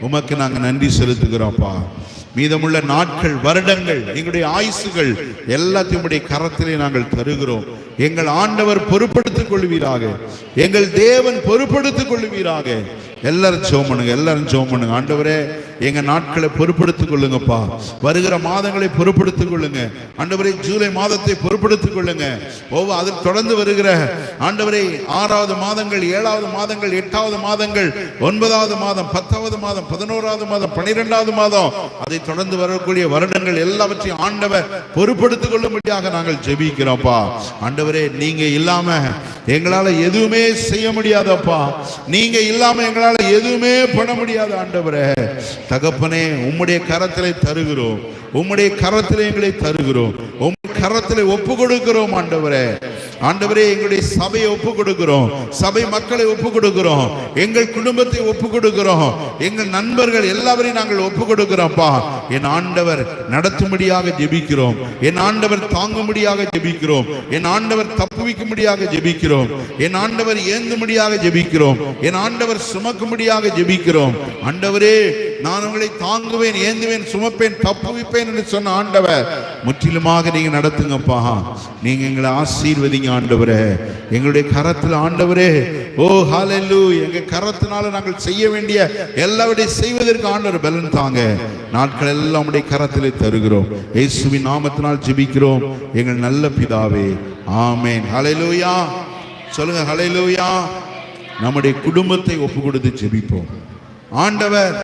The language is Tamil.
உமக்கு நாங்கள் நன்றி செலுத்துகிறோம்ப்பா. மீதமுள்ள நாட்கள் வருடங்கள் எங்களுடைய ஆயுசுகள் எல்லாத்தையும் கரத்திலே நாங்கள் தருகிறோம். எங்கள் ஆண்டவர் பொறுப்படுத்திக் கொள்வீராக எங்கள் தேவன் பொறுப்படுத்திக் கொள்வீராக எல்லாரும் ஜெபம் பண்ணுங்க எல்லாரும் ஜெபம் பண்ணுங்க ஆண்டவரே எங்க நாட்களை பொறுப்படுத்திக் கொள்ளுங்கப்பா. வருகிற மாதங்களை பொறுப்படுத்திக் கொள்ளுங்க. ஆண்டவரே ஜூலை மாதத்தை பொறுப்படுத்திக் கொள்ளுங்க. ஒவ்வொரு அதில் தொடர்ந்து வருகிற ஆண்டவரை ஆறாவது மாதங்கள் ஏழாவது மாதங்கள் எட்டாவது மாதங்கள் ஒன்பதாவது மாதம் பத்தாவது மாதம் பதினோராவது மாதம் பனிரெண்டாவது மாதம் அதை தொடர்ந்து வரக்கூடிய வருடங்கள் எல்லாவற்றையும் ஆண்டவர் பொறுப்படுத்திக் கொள்ளும்படியாக நாங்கள் ஜெபிக்கிறோம்ப்பா. ஆண்டவரே நீங்க இல்லாம எங்களால் எதுவுமே செய்ய முடியாதப்பா. நீங்க இல்லாம எங்களால் எதுவுமே பண்ண முடியாது ஆண்டவரே. தகப்பனே உம்முடைய கரத்திலே தருகிறோம். உம்முடைய கரத்திலே எங்களை தருகிறோம். உம் கரத்திலே ஒப்பு கொடுக்கிறோம் ஆண்டவரே. ஆண்டவரே எங்களுடைய சபையை ஒப்பு கொடுக்கிறோம் சபை மக்களை ஒப்பு கொடுக்கிறோம் எங்கள் குடும்பத்தை ஒப்பு கொடுக்கிறோம் எங்கள் நண்பர்கள் எல்லாவரையும் நாங்கள் ஒப்பு கொடுக்கிறோம்ப்பா என் ஆண்டவர் நடத்தும்படியாக ஜெபிக்கிறோம். என் ஆண்டவர் தாங்கும்படியாக ஜெபிக்கிறோம். என் ஆண்டவர் தப்புவிக்கும்படியாக ஜெபிக்கிறோம். என் ஆண்டவர் ஏந்தும்படியாக ஜெபிக்கிறோம். என் ஆண்டவர் சுமக்கும்படியாக ஜெபிக்கிறோம். ஆண்டவரே நான் உங்களை தாங்குவேன் ஏந்துவேன் சுமப்பேன் தப்புவிப்பேன் என்று சொன்ன ஆண்டவர் முற்றிலுமாக நீங்க நடத்துங்கப்பா. நீங்க எங்களை ஆசீர்வதிங்க ஆண்டவரே. எங்களுடைய கரத்தில் ஆண்டவரே. ஓ ஹalleluya எங்க கரத்தினால நாங்கள் செய்ய வேண்டிய எல்லாவற்றையும் செய்வதற்கு ஆண்டவர் பலன் தாங்க. நாட்கள் எல்லாம் உடைய கரத்திலே தருகிறோம். இயேசுவின் நாமத்தினால் ஜெபிக்கிறோம். எங்கள் நல்ல பிதாவே. ஆமேன். ஹalleluya சொல்லுங்க ஹalleluya நம்முடைய குடும்பத்தை ஒப்பு கொடுத்து ஜெபிப்போம். ஆண்டவர்